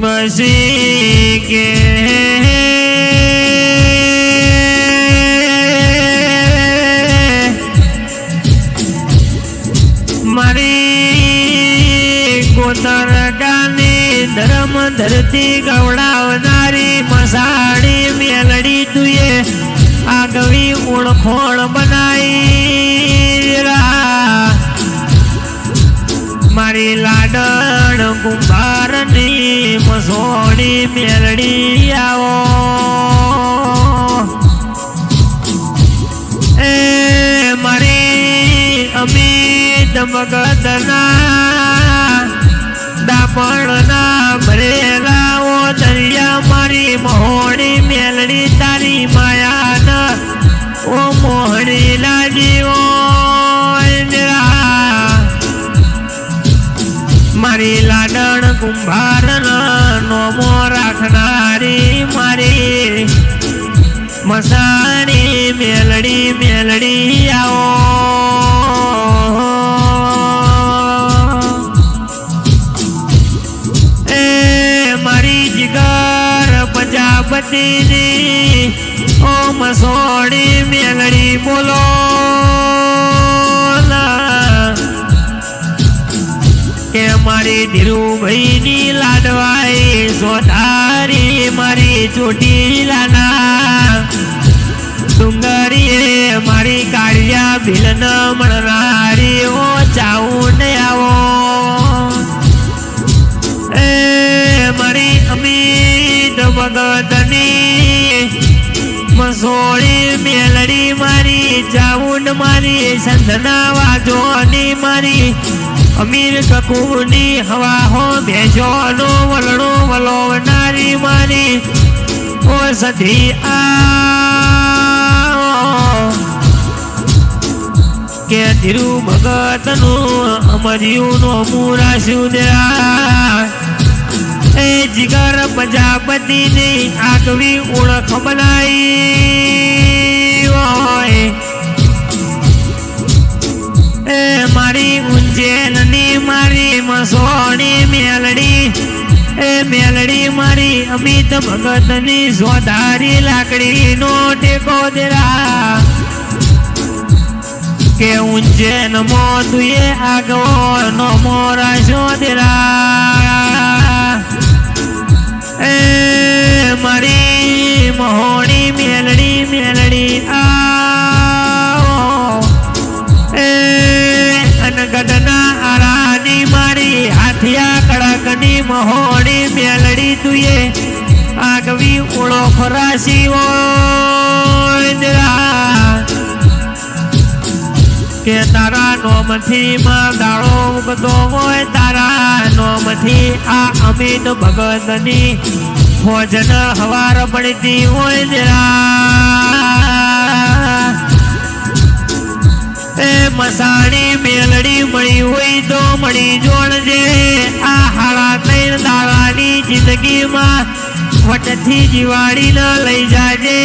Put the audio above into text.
બસી કે મારી ગોતર ગાની ધર્મ ધરતી ગવડાવનારી મસાણી મેલડી તુએ આગવી ઓળખોણ બનાવી મારી લાડણ કુંભારની મસોડી મેલડી આવો. એ મારી અમિત મગદના દાપણના ભરેલાઓ દરિયા મારી મોહણી મેલડી તારી જીગર પ્રજાપતિની ઓમ સોણી મેલડી બોલો કે મારી ધીરુભાઈની લાડવાઈ સોધારી મારી ચોટીલાના. સુંદરીએ મારી કાળિયા ભીલન મળનારી ઓ ચાઉન મેલડી મારી ચાઉંડ મારી, સંધના વાજોની મારી, અમીર કકુની હવા હો ભેજોનો વલણો વલોવનારી મારી. ઓ સધી આ કે ધીરુ ભગતનું અમર્યુંનો મુરાશું દયા જીગર પ્રજાપતિની આગવી ઓળખ બનાવી હોય. એ મારી ઉંજેનની મારી મસોણી મેલડી. એ મેલડી મારી અમિત ભગતની સોધારી લાકડીનો ટેકો દેરા. કે ઉંજેન મો તુએ આગવો નો મોરા શોધરા. મહોણી મેલડી મેલડી આ એ અનગઢના આરાની મારી હાથિયા કડકની મહોણી મેલડી તુએ આગવી ઓળો ઓય કે તારા નોમથી માં દાળો ઉગતો હોય, તારા નોમથી આ અમિત ભગતની ભોજન હવાર પડતી હોય જરા. એ મસાણી મેલડી મળી હોય તો મળી જોડજે. આ હાડા ત્રણ દાડાની જિંદગીમાં વટથી જીવાડી ન લઈ જાજે.